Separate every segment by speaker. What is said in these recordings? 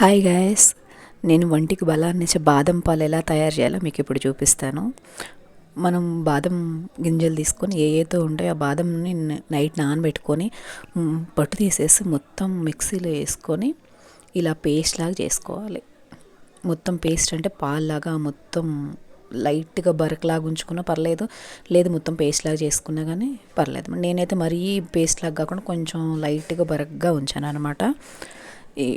Speaker 1: Hi guys నేను వంటికి బలాన్నిచ్చే బాదం పాలు ఎలా తయారు చేయాలో మీకు ఇప్పుడు చూపిస్తాను. మనం బాదం గింజలు తీసుకొని ఏ ఏతో ఉంటాయో ఆ బాదంని నైట్ నానబెట్టుకొని పట్టు తీసేసి మొత్తం మిక్సీలో వేసుకొని ఇలా పేస్ట్ లాగా చేసుకోవాలి. మొత్తం పేస్ట్ అంటే పాల్లాగా మొత్తం లైట్గా బరకలాగా ఉంచుకున్నా పర్లేదు లేదు మొత్తం పేస్ట్ లాగా చేసుకున్నా కానీ పర్లేదు. నేనైతే మరీ పేస్ట్ లాగా కాకుండా కొంచెం లైట్గా బరకగా ఉంచాను అనమాట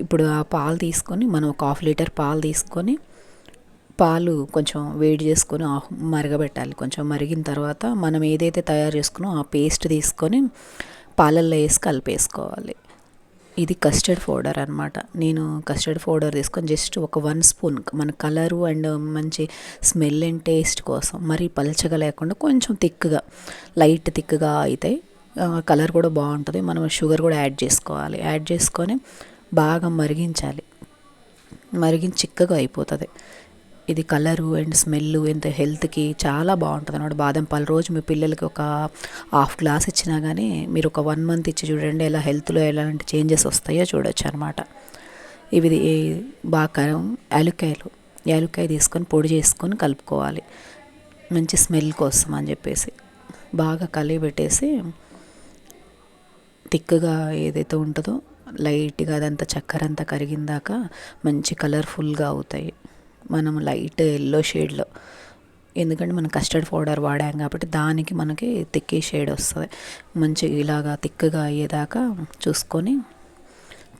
Speaker 1: ఇప్పుడు ఆ పాలు తీసుకొని మనం ఒక హాఫ్ లీటర్ పాలు తీసుకొని పాలు కొంచెం వేడి చేసుకొని మరగబెట్టాలి. కొంచెం మరిగిన తర్వాత మనం ఏదైతే తయారు చేసుకున్నామో ఆ పేస్ట్ తీసుకొని పాలల్లో వేసి కలిపేసుకోవాలి. ఇది కస్టర్డ్ పౌడర్ అనమాట నేను కస్టర్డ్ పౌడర్ తీసుకొని జస్ట్ ఒక వన్ స్పూన్ మన కలరు అండ్ మంచి స్మెల్ అండ్ టేస్ట్ కోసం మరి పల్చగా లేకుండా కొంచెం థిక్గా లైట్ థిక్గా అయితే కలర్ కూడా బాగుంటుంది. మనం షుగర్ కూడా యాడ్ చేసుకోవాలి. యాడ్ చేసుకొని బాగా మరిగించాలి. మరిగించి చిక్కగా అయిపోతుంది. ఇది కలరు అండ్ స్మెల్ ఎంత హెల్త్కి చాలా బాగుంటుంది అనమాట బాదం పాలు రోజు మీ పిల్లలకి ఒక హాఫ్ గ్లాస్ ఇచ్చినా కానీ మీరు ఒక వన్ మంత్ ఇచ్చి చూడండి ఎలా హెల్త్లో ఎలాంటి చేంజెస్ వస్తాయో చూడొచ్చు అనమాట ఇవి బాగా యాలుక్కాయలు. యాలుక్కాయ తీసుకొని పొడి చేసుకొని కలుపుకోవాలి. మంచి స్మెల్ కోసం అని చెప్పేసి. బాగా కలిపి పెట్టేసి థిక్గా ఏదైతే ఉంటుందో లైట్గా అదంతా చక్కెర అంతా కరిగిందాక మంచి కలర్ఫుల్గా అవుతాయి. మనం లైట్ ఎల్లో షేడ్లో. ఎందుకంటే మనం కస్టర్డ్ పౌడర్ వాడాం కాబట్టి దానికి మనకి తిక్కి షేడ్ వస్తుంది. మంచి ఇలాగా తిక్కగా అయ్యేదాకా చూసుకొని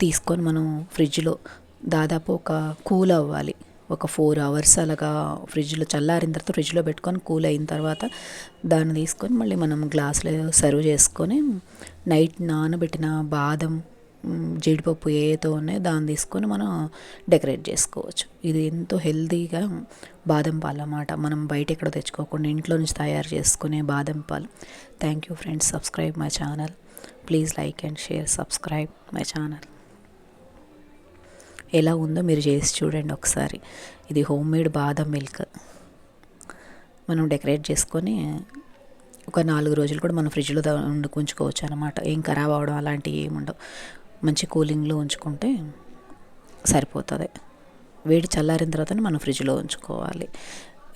Speaker 1: తీసుకొని మనం ఫ్రిడ్జ్లో దాదాపు ఒక కూల్ అవ్వాలి. ఒక ఫోర్ అవర్స్ అలాగా ఫ్రిడ్జ్లో చల్లారిన తర్వాత ఫ్రిడ్జ్లో పెట్టుకొని కూల్ అయిన తర్వాత దాన్ని తీసుకొని మళ్ళీ మనం గ్లాసులో సర్వ్ చేసుకొని నైట్ నానబెట్టిన బాదం జీడిపప్పు ఏతో ఉన్నాయో దాన్ని తీసుకొని మనం డెకరేట్ చేసుకోవచ్చు. ఇది ఎంతో హెల్తీగా బాదం పాలు అన్నమాట. మనం బయట ఎక్కడ తెచ్చుకోకుండా ఇంట్లో నుంచి తయారు చేసుకునే బాదం పాలు. Thank you friends subscribe my channel please like and share subscribe my channel ఎలా ఉందో మీరు చేసి చూడండి ఒకసారి. ఇది హోమ్ మేడ్ బాదం మిల్క్ మనం డెకరేట్ చేసుకొని ఒక నాలుగు రోజులు కూడా మనం ఫ్రిడ్జ్లో ఉంచుకోవచ్చు అనమాట ఏం ఖరాబ్ అవడం అలాంటివి ఏమి ఉండవు. మంచి కూలింగ్లో ఉంచుకుంటే సరిపోతుంది. వేడి చల్లారిన తర్వాత మనం ఫ్రిడ్జ్లో ఉంచుకోవాలి.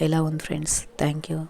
Speaker 1: ఎలా ఉంది ఫ్రెండ్స్? Thank you.